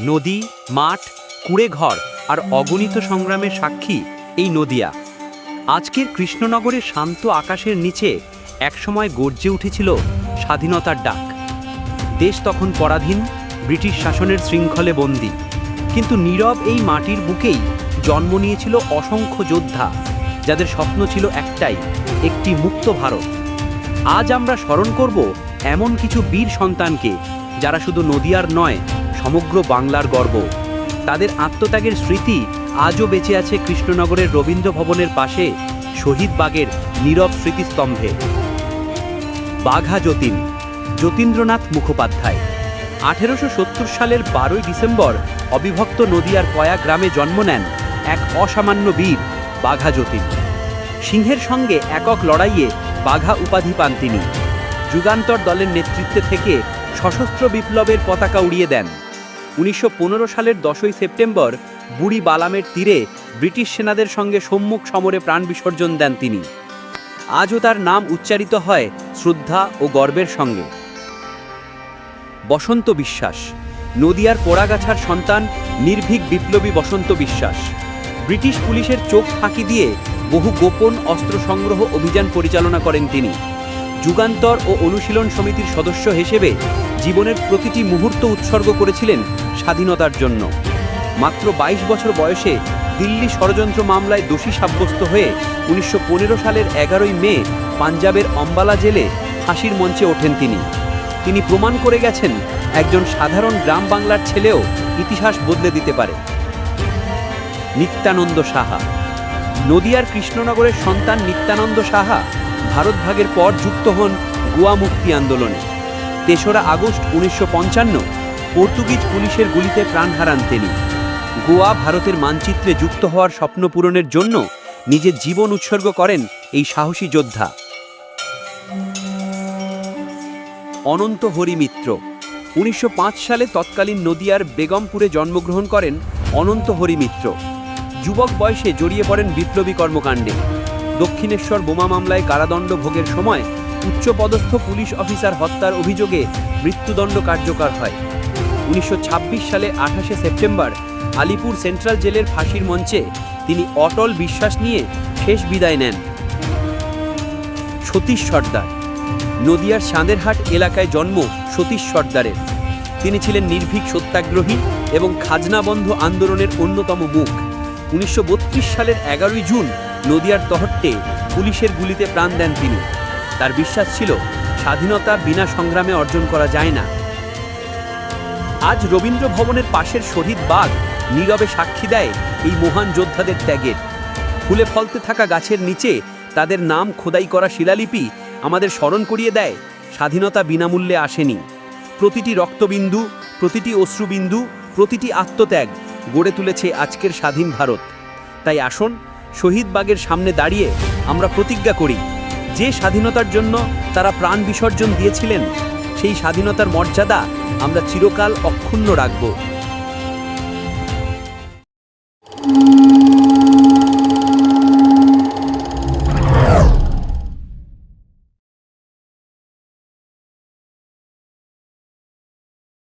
নদী, মাঠ কুড়ে ঘর আর অগণিত সংগ্রামের সাক্ষী এই নদিয়া। আজকের কৃষ্ণনগরের শান্ত আকাশের নিচে একসময় গর্জে উঠেছিল স্বাধীনতার ডাক। দেশ তখন পরাধীন, ব্রিটিশ শাসনের শৃঙ্খলে বন্দী। কিন্তু নীরব এই মাটির বুকেই জন্ম নিয়েছিল অসংখ্য যোদ্ধা, যাদের স্বপ্ন ছিল একটাই, একটি মুক্ত ভারত। আজ আমরা স্মরণ করব এমন কিছু বীর সন্তানকে, যারা শুধু নদিয়ার নয় সমগ্র বাংলার গর্ব। তাদের আত্মত্যাগের স্মৃতি আজও বেঁচে আছে কৃষ্ণনগরের রবীন্দ্র ভবনের পাশে শহীদ বাগের নীরব স্মৃতিস্তম্ভে। বাঘা যতীন, যতীন্দ্রনাথ মুখোপাধ্যায়। আঠেরোশো সত্তর সালের বারোই ডিসেম্বর অবিভক্ত নদিয়ার কয়া গ্রামে জন্ম নেন এক অসামান্য বীর, বাঘা যতীন। সিংহের সঙ্গে একক লড়াইয়ে বাঘা উপাধি পান তিনি। যুগান্তর দলের নেতৃত্বে থেকে সশস্ত্র বিপ্লবের পতাকা উড়িয়ে দেন। উনিশশো পনেরো সালের দশই সেপ্টেম্বর বুড়ি বালামের তীরে ব্রিটিশ সেনাদের সঙ্গে সম্মুখ সমরে প্রাণ বিসর্জন দেন তিনি। আজও তার নাম উচ্চারিত হয় শ্রদ্ধা ও গর্বের সঙ্গে। বসন্ত বিশ্বাস, নদিয়ার পোড়াগাছার সন্তান, নির্ভীক বিপ্লবী বসন্ত বিশ্বাস। ব্রিটিশ পুলিশের চোখ ফাঁকি দিয়ে বহু গোপন অস্ত্র সংগ্রহ অভিযান পরিচালনা করেন তিনি। যুগান্তর ও অনুশীলন সমিতির সদস্য হিসেবে জীবনের প্রতিটি মুহূর্ত উৎসর্গ করেছিলেন স্বাধীনতার জন্য। মাত্র ২২ বছর বয়সে দিল্লি ষড়যন্ত্র মামলায় দোষী সাব্যস্ত হয়ে উনিশশো পনেরো সালের এগারোই মে পাঞ্জাবের অম্বালা জেলে ফাঁসির মঞ্চে ওঠেন তিনি। তিনি প্রমাণ করে গেছেন একজন সাধারণ গ্রাম বাংলার ছেলেও ইতিহাস বদলে দিতে পারে। নিত্যানন্দ সাহা। নদিয়ার কৃষ্ণনগরের সন্তান নিত্যানন্দ সাহা ভারত ভাগের পর যুক্ত হন গোয়া মুক্তি আন্দোলনে। তেসরা আগস্ট উনিশশো পঞ্চান্ন, পর্তুগিজ পুলিশের গুলিতে প্রাণ হারান তিনি। গোয়া ভারতের মানচিত্রে যুক্ত হওয়ার স্বপ্ন পূরণের জন্য নিজের জীবন উৎসর্গ করেন এই সাহসী যোদ্ধা। অনন্ত হরি মিত্র উনিশশো পাঁচ সালে তৎকালীন নদিয়ার বেগমপুরে জন্মগ্রহণ করেন অনন্ত হরি মিত্র যুবক বয়সে জড়িয়ে পড়েন বিপ্লবী কর্মকাণ্ডে। দক্ষিণেশ্বর বোমা মামলায় কারাদণ্ড ভোগের সময় উচ্চপদস্থ পুলিশ অফিসার হত্যার অভিযোগে মৃত্যুদণ্ড কার্যকর হয়। উনিশশো ছাব্বিশ সালে আঠাশে সেপ্টেম্বর, আলিপুর সেন্ট্রাল জেলের ফাঁসির মঞ্চে তিনি অটল বিশ্বাস নিয়ে শেষ বিদায় নেন। সতীশ সর্দার, নদিয়ার চাঁদেরহাট এলাকায় জন্ম সতীশ সর্দারের। তিনি ছিলেন নির্ভীক সত্যাগ্রহী এবং খাজনা বন্ধ আন্দোলনের অন্যতম মুখ। উনিশশো বত্রিশ সালের এগারোই জুন, নদিয়ার তহট্টে পুলিশের গুলিতে প্রাণ দেন তিনি। তার বিশ্বাস ছিল স্বাধীনতা বিনা সংগ্রামে অর্জন করা যায় না। আজ রবীন্দ্র ভবনের পাশের শহীদ বাগ নীরবে সাক্ষী দেয় এই মহান যোদ্ধাদের ত্যাগের। ফুলে ফলতে থাকা গাছের নিচে তাদের নাম খোদাই করা শিলালিপি আমাদের স্মরণ করিয়ে দেয়, স্বাধীনতা বিনামূল্যে আসেনি। প্রতিটি রক্তবিন্দু, প্রতিটি অশ্রুবিন্দু, প্রতিটি আত্মত্যাগ গড়ে তুলেছে আজকের স্বাধীন ভারত। তাই আসুন, শহীদ বাগের সামনে দাঁড়িয়ে আমরা প্রতিজ্ঞা করি। যে স্বাধীনতার জন্য তারা প্রাণ বিসর্জন দিয়েছিলেন সেই স্বাধীনতার মর্যাদা আমরা চিরকাল অক্ষুণ্ণ রাখব।